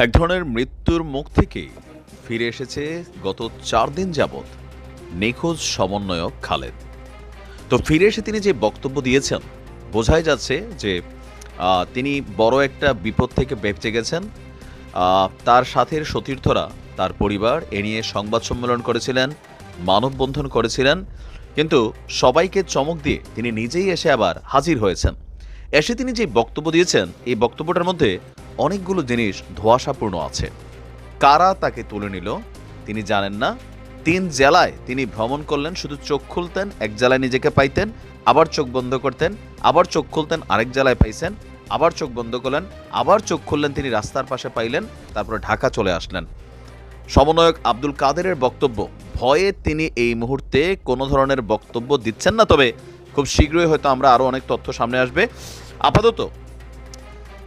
এক ধরনের মৃত্যুর মুখ থেকে ফিরে এসেছে গত চার দিন যাবৎ নিখোঁজ সমন্বয়ক খালেদ। তো ফিরে এসে তিনি যে বক্তব্য দিয়েছেন, বোঝাই যাচ্ছে যে তিনি বড় একটা বিপদ থেকে বেঁচে গেছেন। তার সাথের সতীর্থরা, তার পরিবার এ নিয়ে সংবাদ সম্মেলন করেছিলেন, মানববন্ধন করেছিলেন। কিন্তু সবাইকে চমক দিয়ে তিনি নিজেই এসে আবার হাজির হয়েছেন। এসে তিনি যে বক্তব্য দিয়েছেন, এই বক্তব্যটার মধ্যে অনেকগুলো জিনিস ধোঁয়াশাপূর্ণ আছে। কারা তাকে তুলে নিল, তিনি জানেন না। তিন জেলায় তিনি ভ্রমণ করলেন, শুধু চোখ খুলতেন, এক জেলায় নিজেকে পাইতেন, আবার চোখ বন্ধ করতেন, আবার চোখ খুলতেন, আরেক জেলায় পাইছেন, আবার চোখ বন্ধ করলেন, আবার চোখ খুললেন, তিনি রাস্তার পাশে পাইলেন, তারপরে ঢাকা চলে আসলেন। সমন্বয়ক আব্দুল কাদেরের বক্তব্য, ভয়ে তিনি এই মুহূর্তে কোনো ধরনের বক্তব্য দিচ্ছেন না, তবে খুব শীঘ্রই হয়তো আমরা আরও অনেক তথ্য সামনে আসবে। আপাতত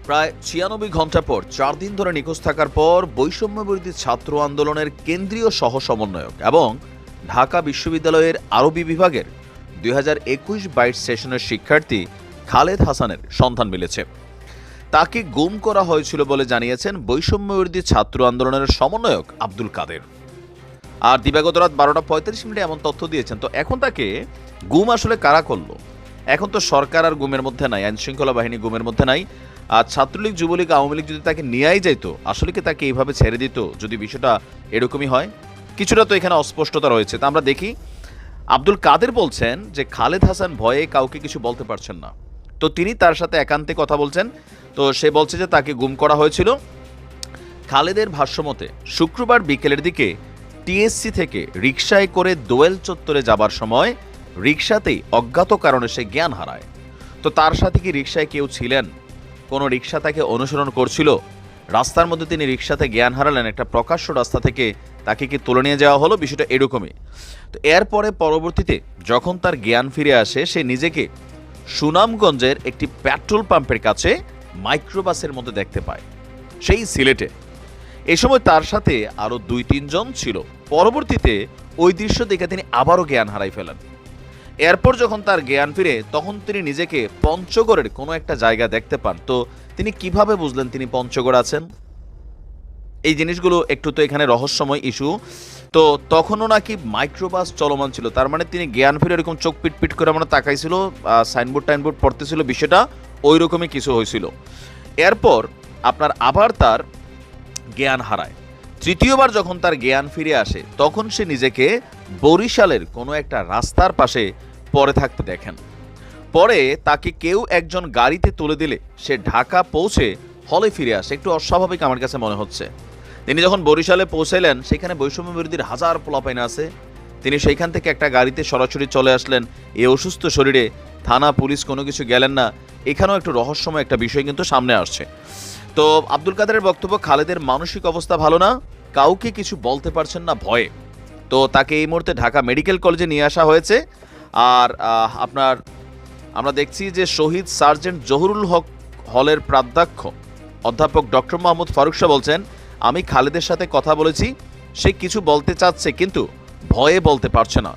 প্রায় ছিয়ানব্বই ঘণ্টা পর চার দিন ধরে নিখোঁজ থাকার পর বৈষম্য বিরোধী ছাত্র আন্দোলনের কেন্দ্রীয় সহ সমন্বয়ক এবং ঢাকা বিশ্ববিদ্যালয়ের আরবি বিভাগের দুই হাজার একুশ বাইশ সেশনের শিক্ষার্থী খালেদ হাসানের সন্ধান মিলেছে। তাকে গুম করা হয়েছিল বলে জানিয়েছেন বৈষম্য বিরোধী ছাত্র আন্দোলনের সমন্বয়ক আব্দুল কাদের। আর দিবাগত রাত বারোটা পঁয়তাল্লিশ মিনিটে এমন তথ্য দিয়েছেন, তো এখন তাকে গুম আসলে কারা করল? এখন তো সরকার আর গুমের মধ্যে নাই, আইনশৃঙ্খলা বাহিনী গুমের মধ্যে নাই ছাত্রলীগ, যুবলীগ, আওয়ামী লীগ যদি তাকে নিয়েই যাইতো, আসলে কি তাকে এইভাবে ছেড়ে দিত যদি বিষয়টা এরকমই হয়? কিছুটা তো এখানে অস্পষ্টতা রয়েছে। তা আমরা দেখি, আব্দুল কাদের বলছেন যে খালেদ হাসান ভয়ে কাউকে কিছু বলতে পারছেন না। তো তিনি তার সাথে একান্তে কথা বলছেন। তো সে বলছে যে তাকে গুম করা হয়েছিল। খালেদের ভাষ্যমতে, শুক্রবার বিকেলের দিকে টিএসসি থেকে রিকশায় করে দোয়েল চত্বরে যাবার সময় রিকশাতেই অজ্ঞাত কারণে সে জ্ঞান হারায়। তো তার সাথে কি রিকশায় কেউ ছিলেন? কোনো রিক্সা তাকে অনুসরণ করছিল। রাস্তার মধ্যে তিনি রিক্সাতে জ্ঞান হারালেন। একটা প্রকাশ্য রাস্তা থেকে তাকে কি তুলে নিয়ে যাওয়া হলো? বিষয়টা এরকমই। তো এরপরে পরবর্তীতে যখন তার জ্ঞান ফিরে আসে, সে নিজেকে সুনামগঞ্জের একটি পেট্রোল পাম্পের কাছে মাইক্রোবাসের মধ্যে দেখতে পায়, সেই সিলেটে। এ সময় তার সাথে আরও দুই তিনজন ছিল। পরবর্তীতে ওই দৃশ্য দেখে তিনি আবারও জ্ঞান হারাই ফেলেন। এরপর যখন তার জ্ঞান ফিরে, তখন তিনি নিজেকে পঞ্চগড়ের কোনো একটা জায়গা দেখতে পান। তো তিনি কীভাবে বুঝলেন তিনি পঞ্চগড় আছেন? এই জিনিসগুলো একটু তো এখানে রহস্যময় ইস্যু। তো তখনও নাকি মাইক্রোবাস চলমান ছিল। তার মানে তিনি জ্ঞান ফিরে এরকম চোখ পিট পিট করে আমরা তাকাইছিল সাইনবোর্ড, টাইনবোর্ড পড়তেছিল, বিষয়টা ওই রকমই কিছু হয়েছিল। এরপর আপনার আবার তার জ্ঞান হারায়। তৃতীয়বার যখন তার জ্ঞান ফিরে আসে, তখন সে নিজেকে বরিশালের কোনো একটা রাস্তার পাশে পড়ে থাকতে দেখেন। পরে তাকে কেউ একজন গাড়িতে তুলে দিলে সে ঢাকা পৌঁছে হলে ফিরে আসে। একটু অস্বাভাবিক আমার কাছে মনে হচ্ছে। তিনি যখন বরিশালে পৌঁছালেন সেখানে বৈষম্য বিরোধীর হাজার পোলাপাইন আছে। তিনি সেইখান থেকে একটা গাড়িতে সরাসরি চলে আসলেন। এই অসুস্থ শরীরে থানা পুলিশ কোনো কিছু গেলেন না। এখানেও একটু রহস্যময় একটা বিষয় কিন্তু সামনে আসছে। তো আব্দুল কাদেরের বক্তব্য, খালেদের মানসিক অবস্থা ভালো না? কাউকে কিছু বলতে পারছেন না ভয়ে। তো তাকে এই মুহূর্তে ঢাকা মেডিকেল কলেজে নিয়ে আসা হয়েছে। আর আপনার, আমরা দেখছি যে শহীদ সার্জেন্ট জহুরুল হক হলের প্রাধ্যক্ষ অধ্যাপক ডক্টর মোহাম্মদ ফারুক শাহ বলছেন, আমি খালেদের সাথে কথা বলেছি, সে কিছু বলতে চাচ্ছে কিন্তু ভয়ে বলতে পারছে না।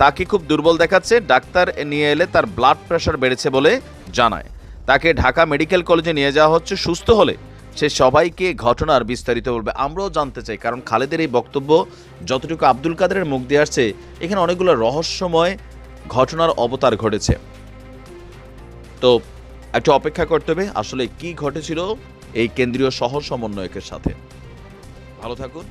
তাকে খুব দুর্বল দেখাচ্ছে, ডাক্তার নিয়ে এলে তার ব্লাড প্রেশার বেড়েছে বলে জানায়। তাকে ঢাকা মেডিকেল কলেজে নিয়ে যাওয়া হচ্ছে, সুস্থ হলে সে সবাইকে ঘটনার বিস্তারিত বলবে। আমরাও জানতে চাই, কারণ খালেদের এই বক্তব্য যতটুকু আব্দুল কাদেরের মুখ দিয়ে আসছে, এখানে অনেকগুলো রহস্যময় ঘটনার অবতার ঘটেছে। তো একটু অপেক্ষা করতে হবে, আসলে কি ঘটেছিল এই কেন্দ্রীয় শহর সমন্বয়কের সাথে। ভালো থাকুন।